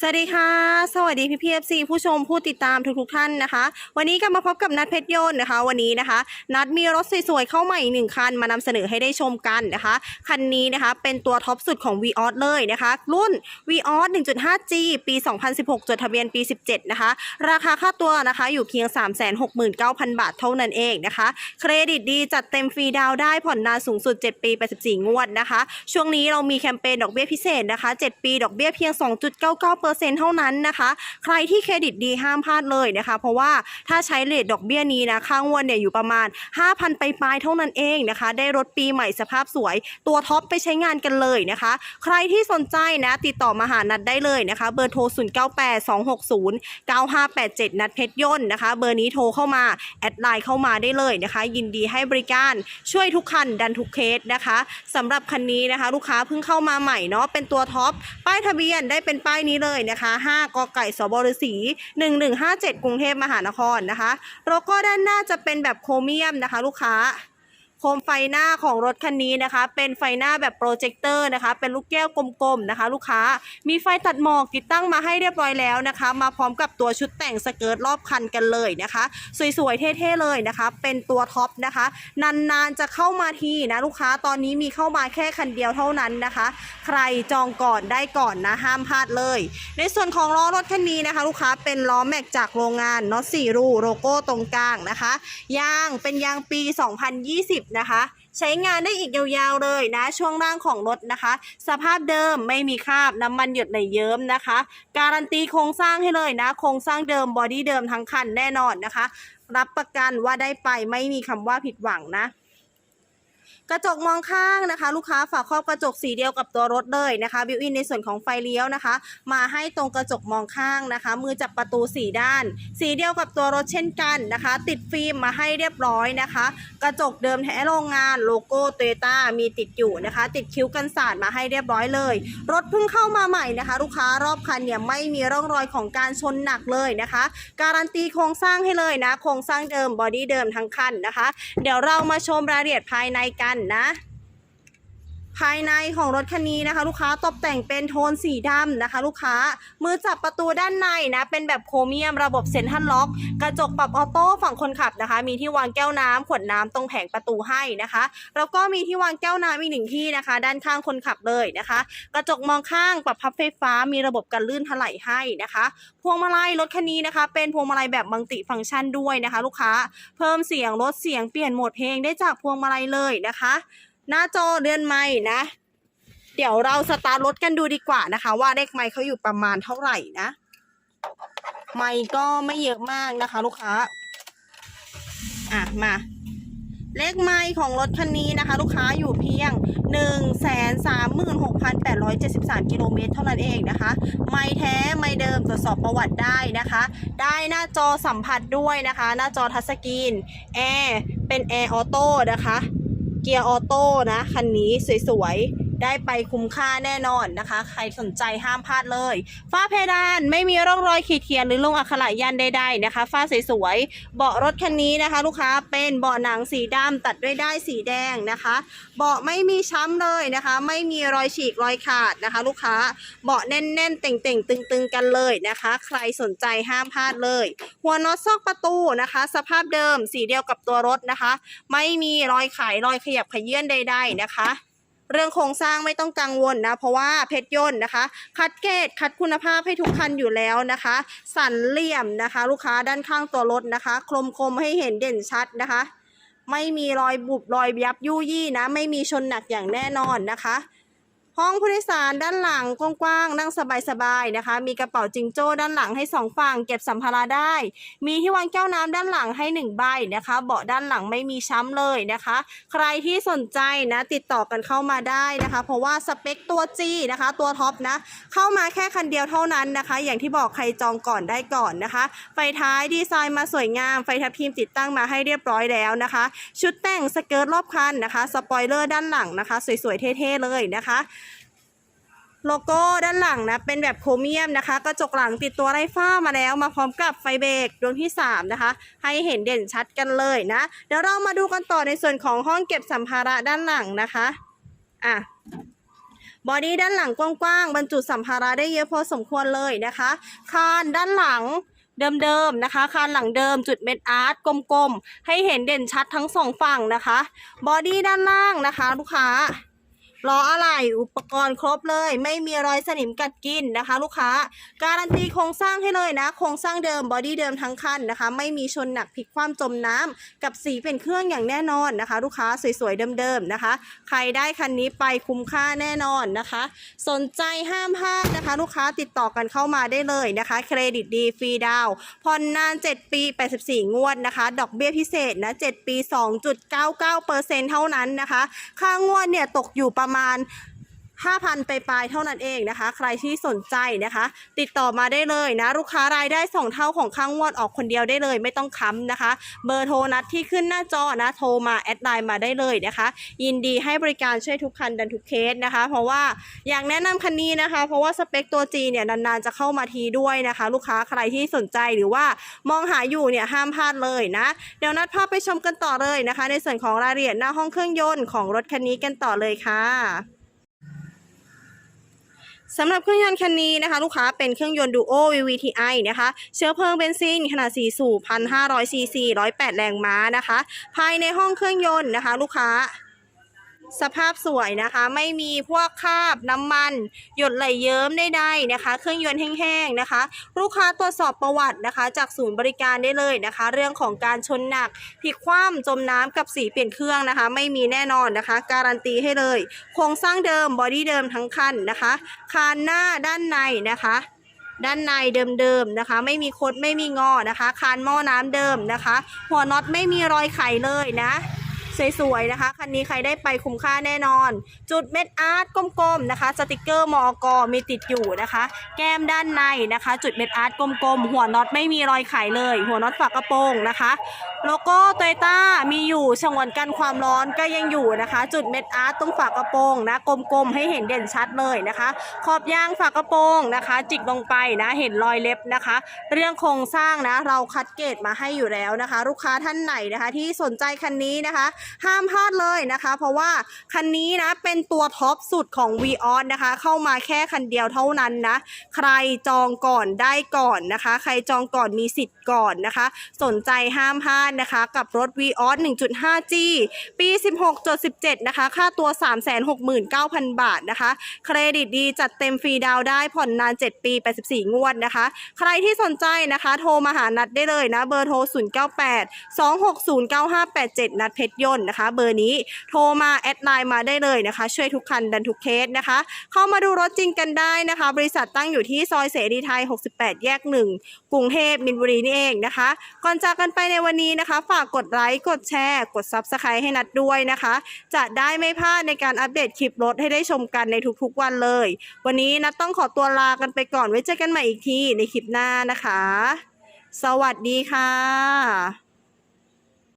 สวัสดีค่ะ สวัสดีพี่พีเอฟซีผู้ชมผู้ติดตามทุกๆท่านนะคะ วันนี้ก็มาพบกับนัดเพชรยนต์นะคะ วันนี้นะคะ นัดมีรถสวยๆเข้าใหม่หนึ่งคันมานำเสนอให้ได้ชมกันนะคะ คันนี้นะคะเป็นตัวท็อปสุดของ v ีออเลยนะคะ รุ่น v ีออ 1.5G ปี 2016 จดทะเบียนปี 17 นะคะ ราคาค่าตัวนะคะอยู่เพียง 369,000 บาทเท่านั้นเองนะคะ เครดิตดีจัดเต็มฟรีดาวได้ผ่อนนานสูงสุด 7 ปี 84 งวดนะคะ ช่วงนี้เรามีแคมเปญดอกเบี้ยพิเศษนะคะ 7 ปีดอกเบี้ยเพียง 2.99เท่านั้นนะคะ ใครที่เครดิตดีห้ามพลาดเลยนะคะ เพราะว่าถ้าใช้เลทดอกเบี้ยนี้นะค่างวดเนี่ยอยู่ประมาณ 5,000 ไปปลายเท่านั้นเองนะคะ ได้รถปีใหม่สภาพสวย ตัวท็อปไปใช้งานกันเลยนะคะ ใครที่สนใจนะติดต่อมาหานัดได้เลยนะคะ เบอร์โทร 0982609587 นัดเพชรยนต์นะคะ เบอร์นี้โทรเข้ามา แอดไลน์เข้ามาได้เลยนะคะ ยินดีให้บริการช่วยทุกคันดันทุกเคสนะคะสำหรับคันนี้นะคะ ลูกค้าเพิ่งเข้ามาใหม่เนาะเป็นตัวท็อปป้ายทะเบียนได้เป็นป้ายนี้เลยนะคะ 5กไก่สบฤษี1157 กรุงเทพมหานครนะคะ โลโก้ด้านหน้าจะเป็นแบบโครเมียมนะคะ ลูกค้า คมไฟหน้าของรถคันนี้นะคะ เป็นไฟหน้าแบบโปรเจคเตอร์นะคะ เป็นลูกแก้วกลมๆนะคะ ลูกค้า มีไฟตัดหมอกติดตั้งมาให้เรียบร้อยแล้วนะคะ มาพร้อมกับตัวชุดแต่งสเกิร์ตรอบคันกันเลยนะคะ สวยๆ เท่ๆเลยนะคะ เป็นตัวท็อปนะคะ นานๆจะเข้ามาทีนะลูกค้า ตอนนี้มีเข้ามาแค่คันเดียวเท่านั้นนะคะ ใครจองก่อนได้ก่อนนะห้ามพลาดเลย ในส่วนของล้อรถคันนี้นะคะ ลูกค้าเป็นล้อแม็กจากโรงงานน็อตสี่รูโลโก้ตรงกลางนะคะ ยางเป็นยางปี 2020นะคะ ใช้งานได้อีกยาวๆเลยนะช่วงล่างของรถนะคะ สภาพเดิมไม่มีคราบน้ำมันหยดไหลเยิ้มนะคะ การันตีโครงสร้างให้เลยนะโครงสร้างเดิมบอดี้เดิมทั้งคันแน่นอนนะคะ รับประกันว่าได้ไปไม่มีคำว่าผิดหวังนะ กระจกมองข้างนะคะ ลูกค้าฝาครอบกระจกสีเดียวกับตัวรถเลยนะคะบิวอินในส่วนของไฟเลี้ยวนะคะ มาให้ตรงกระจกมองข้างนะคะ มือจับประตูสีด้าน สีเดียวกับตัวรถเช่นกันนะคะ ติดฟิล์มมาให้เรียบร้อยนะคะ กระจกเดิมแท้โรงงานโลโก้โตโยต้ามีติดอยู่นะคะ ติดคิ้วกันสาดมาให้เรียบร้อยเลย รถเพิ่งเข้ามาใหม่นะคะ ลูกค้ารอบคันเนี่ยไม่มีร่องรอยของการชนหนักเลยนะคะ การันตีโครงสร้างให้เลยนะโครงสร้างเดิมบอดี้เดิมทั้งคันนะคะ เดี๋ยวเรามาชมรายละเอียดภายในกันนะ ภายในของรถคันนี้นะคะ ลูกค้าตกแต่งเป็นโทนสีดำนะคะ ลูกค้ามือจับประตูด้านในนะเป็นแบบโครเมียมระบบเซ็นทรัลล็อก กระจกปรับออโต้ฝั่งคนขับนะคะ มีที่วางแก้วน้ำขวดน้ำตรงแผงประตูให้นะคะแล้วก็มีที่วางแก้วน้ำอีกหนึ่งที่นะคะ ด้านข้างคนขับเลยนะคะ กระจกมองข้างปรับพับไฟฟ้า มีระบบกันลื่นถลายให้นะคะ พวงมาลัยรถคันนี้นะคะ เป็นพวงมาลัยแบบมัลติฟังก์ชันด้วยนะคะ ลูกค้าเพิ่มเสียงลดเสียงเปลี่ยนโหมดเพลงได้จากพวงมาลัยเลยนะคะ หน้าจอเรือนไม้นะ เดี๋ยวเราสตาร์ทรถกันดูดีกว่านะคะ ว่าเลขไมค์เขาอยู่ประมาณเท่าไหร่นะ ไมค์ก็ไม่เยอะมากนะคะ ลูกค้า อะมา เลขไมค์ของรถคันนี้นะคะ ลูกค้าอยู่เพียง 1 3 6 8 7 3 กิโลเมตรเท่านั้นเองนะคะ ไมค์แท้ไมค์เดิมตรวจสอบประวัติได้นะคะ ได้หน้าจอสัมผัสด้วยนะคะ หน้าจอทัชสกรีนแอร์เป็นแอร์ออโต้นะคะ เกียร์ออโต้นะ คันนี้สวยๆ ได้ไปคุ้มค่าแน่นอนนะคะ ใครสนใจห้ามพลาดเลย ฝ้าเพดานไม่มีร่องรอยขีดเขียนหรือลงอักขระยันใดๆนะคะ ฝ้าสวยๆเบาะรถคันนี้นะคะ ลูกค้าเป็นเบาะหนังสีดำตัดด้วยได้ายสีแดงนะคะ เบาะไม่มีช้ำเลยนะคะ ไม่มีรอยฉีกรอยขาดนะคะ ลูกค้าเบาะแน่นๆเต่งๆ ตึงๆกันเลยนะคะ ใครสนใจห้ามพลาดเลย หัวน็อตซอกประตูนะคะ สภาพเดิมสีเดียวกับตัวรถนะคะ ไม่มีรอยไขรอยขยับขยื่นใด ๆนะคะ เรื่องโครงสร้างไม่ต้องกังวลนะ เพราะว่าเพชรยนต์นะคะ คัดเกรดคัดคุณภาพให้ทุกคันอยู่แล้วนะคะ สันเหลี่ยมนะคะ ลูกค้าด้านข้างตัวรถนะคะคลมคมๆให้เห็นเด่นชัดนะคะ ไม่มีรอยบุบรอยยับยุ่ยี่นะ ไม่มีชนหนักอย่างแน่นอนนะคะ ห้องผู้โดยสารด้านหลังกว้างๆนั่งสบายๆนะคะ มีกระเป๋าจิงโจ้ด้านหลังให้สองฝั่งเก็บสัมภาระได้ มีที่วางแก้วน้ำด้านหลังให้หนึ่งใบนะคะ เบาะด้านหลังไม่มีช้ำเลยนะคะ ใครที่สนใจนะติดต่อกันเข้ามาได้นะคะ เพราะว่าสเปคตัว G นะคะ ตัวท็อปนะเข้ามาแค่คันเดียวเท่านั้นนะคะ อย่างที่บอกใครจองก่อนได้ก่อนนะคะ ไฟท้ายดีไซน์มาสวยงามไฟทับทิมติดตั้งมาให้เรียบร้อยแล้วนะคะ ชุดแต่งสเกิร์ตรอบคันนะคะสปอยเลอร์ด้านหลังนะคะ สวยๆเท่ๆเลยนะคะ โลโก้ด้านหลังนะเป็นแบบโครเมียมนะคะกระจกหลังติดตัวไร้ฝ้ามาแล้ว มาพร้อมกับไฟเบรกดวงที่ 3 นะคะ ให้เห็นเด่นชัดกันเลยนะ เดี๋ยวเรามาดูกันต่อในส่วนของห้องเก็บสัมภาระด้านหลังนะคะอะบอดี้ด้านหลังกว้างๆบรรจุสัมภาระได้เยอะพอสมควรเลยนะคะ คานด้านหลังเดิมๆนะคะ คานหลังเดิมจุดเม็ดอาร์ตกลมๆ ให้เห็นเด่นชัดทั้งสองฝั่งนะคะ บอดี้ด้านล่างนะคะ ลูกค้า ล้ออะไรอุปกรณ์ครบเลย ไม่มีรอยสนิมกัดกินนะคะ ลูกค้า การันตีโครงสร้างให้เลยนะโครงสร้างเดิมบอดี้เดิมทั้งคันนะคะ ไม่มีชนหนักพลิกคว่ำจมน้ำกับสีเป็นเครื่องอย่างแน่นอนนะคะ ลูกค้าสวยๆเดิมๆนะคะ ใครได้คันนี้ไปคุ้มค่าแน่นอนนะคะ สนใจห้ามพลาดนะคะ ลูกค้าติดต่อกันเข้ามาได้เลยนะคะ เครดิตดีฟรีดาวน์ผ่อนนาน 7 ปี 84 งวดนะคะ ดอกเบี้ยพิเศษนะ 7 ปี 2.99%เท่านั้นนะคะ ค่างวดเนี่ยตกอยู่ประมาณมาณ 5,000 ไปปลายเท่านั้นเองนะคะ ใครที่สนใจนะคะ ติดต่อมาได้เลยนะ ลูกค้ารายได้ 2 เท่าของข้างงวดออกคนเดียวได้เลย ไม่ต้องค้ำนะคะ เบอร์โทรนัดที่ขึ้นหน้าจอนะ โทรมาแอดไลน์มาได้เลยนะคะ ยินดีให้บริการช่วยทุกคันดันทุกเคสนะคะ เพราะว่าอยากแนะนำคันนี้นะคะ เพราะว่าสเปคตัว G เนี่ยนานๆจะเข้ามาทีด้วยนะคะ ลูกค้าใครที่สนใจหรือว่ามองหาอยู่เนี่ยห้ามพลาดเลยนะ เดี๋ยวนัดภาพไปชมกันต่อเลยนะคะ ในส่วนของรายละเอียดหน้าห้องเครื่องยนต์ของรถคันนี้กันต่อเลยค่ะ สำหรับเครื่องยนต์คันนี้นะคะ ลูกค้าเป็นเครื่องยนต์ Duo VVTi นะคะ เชื้อเพลิงเบนซินขนาด 4 สูบ 1,500ซีซี108 แรงม้านะคะ ภายในห้องเครื่องยนต์นะคะ ลูกค้า สภาพสวยนะคะ ไม่มีพวกคราบน้ำมัน หยดไหลเยิ้มใดๆนะคะ เครื่องยนต์แห้งๆนะคะ ลูกค้าตรวจสอบประวัตินะคะ จากศูนย์บริการได้เลยนะคะ เรื่องของการชนหนักพลิกคว่ำจมน้ำกับสีเปลี่ยนเครื่องนะคะ ไม่มีแน่นอนนะคะ การันตีให้เลย โครงสร้างเดิมบอดี้เดิมทั้งคันนะคะ คานหน้าด้านในนะคะด้านในเดิมๆนะคะ ไม่มีคดไม่มีงอนะคะ คานหม้อน้ำเดิมนะคะ หัวน็อตไม่มีรอยไขเลยนะ สวยๆนะคะ คันนี้ใครได้ไปคุ้มค่าแน่นอน จุดเม็ดอาร์ตกลมๆนะคะ สติกเกอร์มอกมีติดอยู่นะคะ แก้มด้านในนะคะ จุดเม็ดอาร์ตกลมๆ หัวน็อตไม่มีรอยไขเลย หัวน็อตฝากระโปรงนะคะ โลโก้โตโยต้ามีอยู่ฉงวนกันความร้อนก็ยังอยู่นะคะ จุดเม็ดอาร์ตตรงฝากระโปรงนะกลมๆให้เห็นเด่นชัดเลยนะคะ ขอบยางฝากระโปรงนะคะ จิกลงไปนะเห็นรอยเล็บนะคะ เรื่องโครงสร้างนะเราคัดเกรดมาให้อยู่แล้วนะคะ ลูกค้าท่านไหนนะคะ ที่สนใจคันนี้นะคะ ห้ามพลาดเลยนะคะ เพราะว่าคันนี้นะเป็นตัวท็อปสุดของ v ีออนะคะ เข้ามาแค่คันเดียวเท่านั้นนะใครจองก่อนได้ก่อนนะคะ ใครจองก่อนมีสิทธิ์ก่อนนะคะ สนใจห้ามพลาดนะคะ กับรถ v ีออส 1.5G ปี 16.17 นะคะ ค่าตัว 369,000 บาทนะคะ เครดิตดีจัดเต็มฟรีดาวได้ผ่อนนาน 7 ปี 84 งวดนะคะ ใครที่สนใจนะคะ โทรมาหานัดได้เลยนะ เบอร์โทร 098 260 9587 นัดเพชรยนต์นะคะ เบอร์นี้โทรมาแอดไลน์มาได้เลยนะคะ ช่วยทุกคันดันทุกเคสนะคะ เข้ามาดูรถจริงกันได้นะคะ บริษัทตั้งอยู่ที่ซอยเสรีไทย 68 แยก 1 กรุงเทพมินบุรีนี่เองนะคะ ก่อนจากกันไปในวันนี้นะคะฝากกดไลค์ กดแชร์ กด Subscribe ให้นัดด้วยนะคะ จะได้ไม่พลาดในการอัปเดตคลิปรถให้ได้ชมกันในทุกๆวันเลย วันนี้นัดต้องขอตัวลากันไปก่อนไว้เจอกันใหม่อีกทีในคลิปหน้านะคะ สวัสดีค่ะ